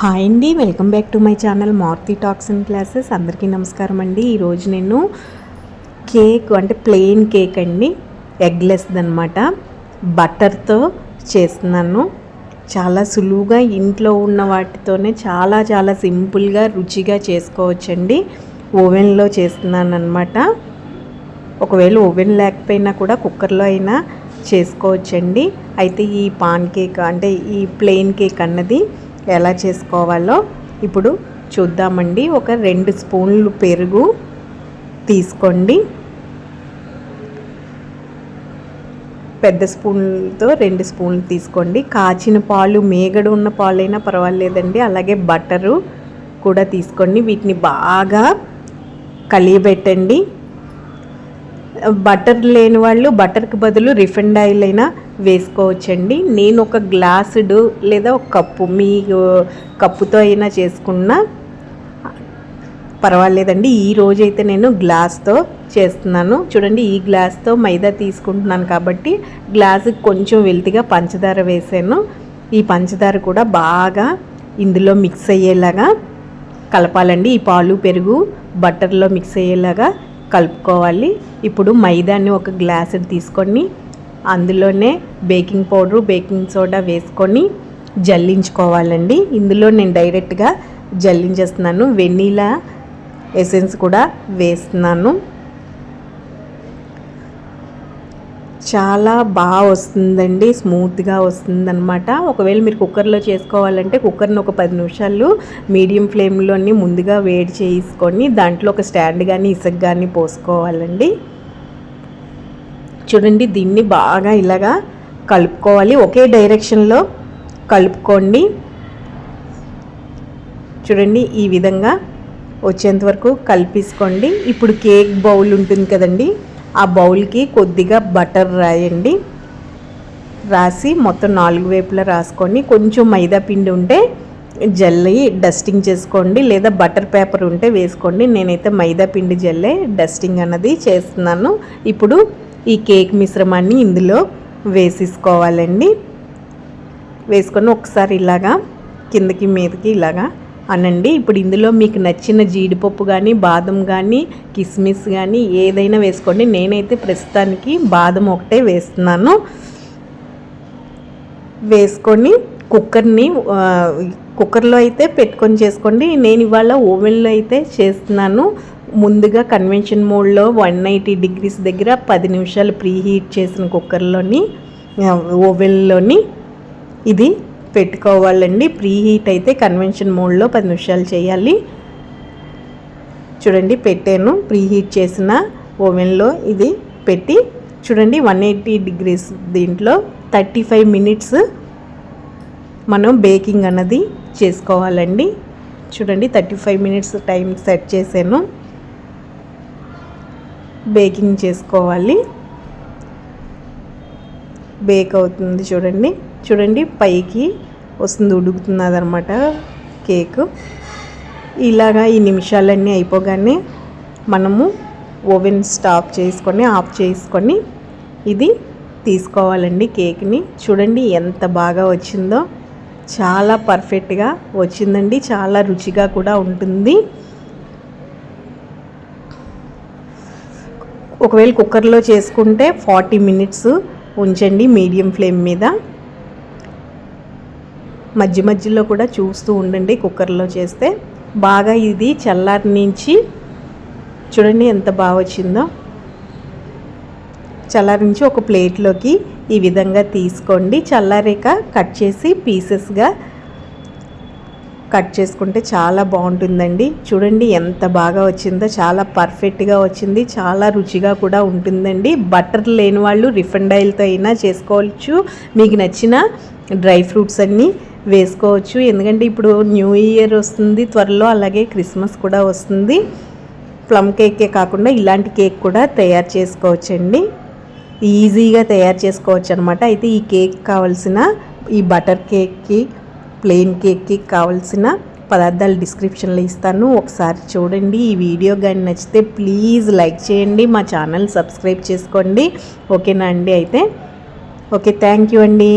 Hi అండి welcome back to my channel Maruti talks and classes. అందరికీ నమస్కారం అండి. ఈరోజు నేను కేక్ అంటే ప్లెయిన్ కేక్ అండి. ఎగ్లెస్ అనమాట బటర్తో చేస్తున్నాను. చాలా సులువుగా ఇంట్లో ఉన్న వాటితోనే చాలా చాలా సింపుల్గా రుచిగా చేసుకోవచ్చండి. ఓవెన్లో చేస్తున్నాను అనమాట ఒకవేళ ఓవెన్ లేకపోయినా కూడా కుక్కర్లో అయినా చేసుకోవచ్చండి. అయితే ఈ పాన్ కేక్ అంటే ఈ ప్లెయిన్ కేక్ అన్నది ఎలా చేసుకోవాలో ఇప్పుడు చూద్దామండి. ఒక రెండు స్పూన్లు పెరుగు తీసుకోండి. పెద్ద స్పూన్తో రెండు స్పూన్లు తీసుకోండి. కాచిన పాలు మేగడు ఉన్న పాలైనా పర్వాలేదండి. అలాగే బటరు కూడా తీసుకోండి. వీటిని బాగా కలియబెట్టండి. బటర్ లేని వాళ్ళు బటర్కి బదులు రిఫైండ్ ఆయిల్ అయినా వేసుకోవచ్చండి. నేను ఒక గ్లాసుడు లేదా ఒక కప్పు మీ కప్పుతో అయినా చేసుకున్న పర్వాలేదండి. ఈ రోజైతే నేను గ్లాస్తో చేస్తున్నాను. చూడండి ఈ గ్లాస్తో మైదా తీసుకుంటున్నాను కాబట్టి గ్లాసుకి కొంచెం వెల్తిగా పంచదార వేసాను. ఈ పంచదార కూడా బాగా ఇందులో మిక్స్ అయ్యేలాగా కలపాలండి. ఈ పాలు పెరుగు బటర్లో మిక్స్ అయ్యేలాగా కలుపుకోవాలి. ఇప్పుడు మైదాన్ని ఒక గ్లాసు తీసుకొని అందులోనే బేకింగ్ పౌడరు బేకింగ్ సోడా వేసుకొని జల్లించుకోవాలండి. ఇందులో నేను డైరెక్ట్గా జల్లించేస్తున్నాను. వెనీలా ఎసెన్స్ కూడా వేస్తున్నాను. చాలా బాగా వస్తుందండి. స్మూత్గా వస్తుందన్నమాట. ఒకవేళ మీరు కుక్కర్లో చేసుకోవాలంటే కుక్కర్ని ఒక పది నిమిషాలు మీడియం ఫ్లేమ్లోని ముందుగా వేడి చేసుకొని దాంట్లో ఒక స్టాండ్ కానీ ఇసుక కానీ పోసుకోవాలండి. చూడండి దీన్ని బాగా ఇలాగా కలుపుకోవాలి. ఒకే డైరెక్షన్లో కలుపుకోండి. చూడండి ఈ విధంగా వచ్చేంత వరకు కలిపేసుకోండి. ఇప్పుడు కేక్ బౌల్ ఉంటుంది కదండి ఆ బౌల్కి కొద్దిగా బటర్ రాయండి. రాసి మొత్తం నాలుగు వైపులా రాసుకొని కొంచెం మైదా పిండి ఉంటే జల్లి డస్టింగ్ చేసుకోండి. లేదా బటర్ పేపర్ ఉంటే వేసుకోండి. నేనైతే మైదా పిండి జల్లే డస్టింగ్ అన్నది చేస్తున్నాను. ఇప్పుడు ఈ కేక్ మిశ్రమాన్ని ఇందులో వేసేసుకోవాలండి. వేసుకొని ఒకసారి ఇలాగా కిందకి మీదకి ఇలాగా అనండి. ఇప్పుడు ఇందులో మీకు నచ్చిన జీడిపప్పు కానీ బాదం కానీ కిస్మిస్ కానీ ఏదైనా వేసుకోండి. నేనైతే ప్రస్తుతానికి బాదం ఒకటే వేస్తున్నాను. వేసుకొని కుక్కర్ని కుక్కర్లో అయితే పెట్టుకొని చేసుకోండి. నేను ఇవాళ ఓవెన్లో అయితే చేస్తున్నాను. ముందుగా కన్వెన్షన్ మోడ్లో వన్ ఎయిటీ డిగ్రీస్ దగ్గర పది నిమిషాలు ప్రీ హీట్ చేసిన కుక్కర్లోని ఓవెన్లోని ఇది పెట్టుకోవాలండి. ప్రీ హీట్ అయితే కన్వెన్షన్ మోడ్లో పది నిమిషాలు చేయాలి. చూడండి పెట్టాను. ప్రీ హీట్ చేసిన ఓవెన్లో ఇది పెట్టి చూడండి వన్ ఎయిటీ డిగ్రీస్ దీంట్లో థర్టీ ఫైవ్ మినిట్స్ మనం బేకింగ్ అన్నది చేసుకోవాలండి. చూడండి thirty five minutes time set చేశాను. బేకింగ్ చేసుకోవాలి. బేక్ అవుతుంది చూడండి. చూడండి పైకి వస్తుంది ఉడుకుతున్నది అనమాట కేక్. ఇలాగా ఈ నిమిషాలన్నీ అయిపోగానే మనము ఓవెన్ స్టాప్ చేసుకొని ఆఫ్ చేసుకొని ఇది తీసుకోవాలండి కేక్ని. చూడండి ఎంత బాగా వచ్చిందో. చాలా పర్ఫెక్ట్గా వచ్చిందండి. చాలా రుచిగా కూడా ఉంటుంది. ఒకవేళ కుక్కర్లో చేసుకుంటే ఫార్టీ మినిట్స్ ఉంచండి మీడియం ఫ్లేమ్ మీద. మధ్య మధ్యలో కూడా చూస్తూ ఉండండి కుక్కర్లో చేస్తే. బాగా ఇది చల్లారి నుంచి చూడండి ఎంత బాగా వచ్చిందో. చల్లారి నుంచి ఒక ప్లేట్లోకి ఈ విధంగా తీసుకోండి. చల్లారేక కట్ చేసి పీసెస్గా కట్ చేసుకుంటే చాలా బాగుంటుందండి. చూడండి ఎంత బాగా వచ్చిందో చాలా పర్ఫెక్ట్గా వచ్చింది చాలా రుచిగా కూడా ఉంటుందండి. బటర్ లేని వాళ్ళు రిఫండ్ ఆయిల్తో అయినా చేసుకోవచ్చు. మీకు నచ్చిన డ్రై ఫ్రూట్స్ అన్నీ వేసుకోవచ్చు. ఎందుకంటే ఇప్పుడు న్యూ ఇయర్ వస్తుంది త్వరలో అలాగే క్రిస్మస్ కూడా వస్తుంది. ప్లమ్ కేకే కాకుండా ఇలాంటి కేక్ కూడా తయారు చేసుకోవచ్చండి. ఈజీగా తయారు చేసుకోవచ్చు అనమాట అయితే ఈ కేక్ కావాల్సిన ఈ బటర్ కేక్కి ప్లెయిన్ కేక్కి కావాల్సిన పదార్థాలు డిస్క్రిప్షన్లో ఇస్తాను. ఒకసారి చూడండి ఈ వీడియో కానీ నచ్చితే ప్లీజ్ లైక్ చేయండి మా ఛానల్ సబ్స్క్రైబ్ చేసుకోండి. ఓకేనా అండి అయితే? ఓకే థ్యాంక్ యూ అండి.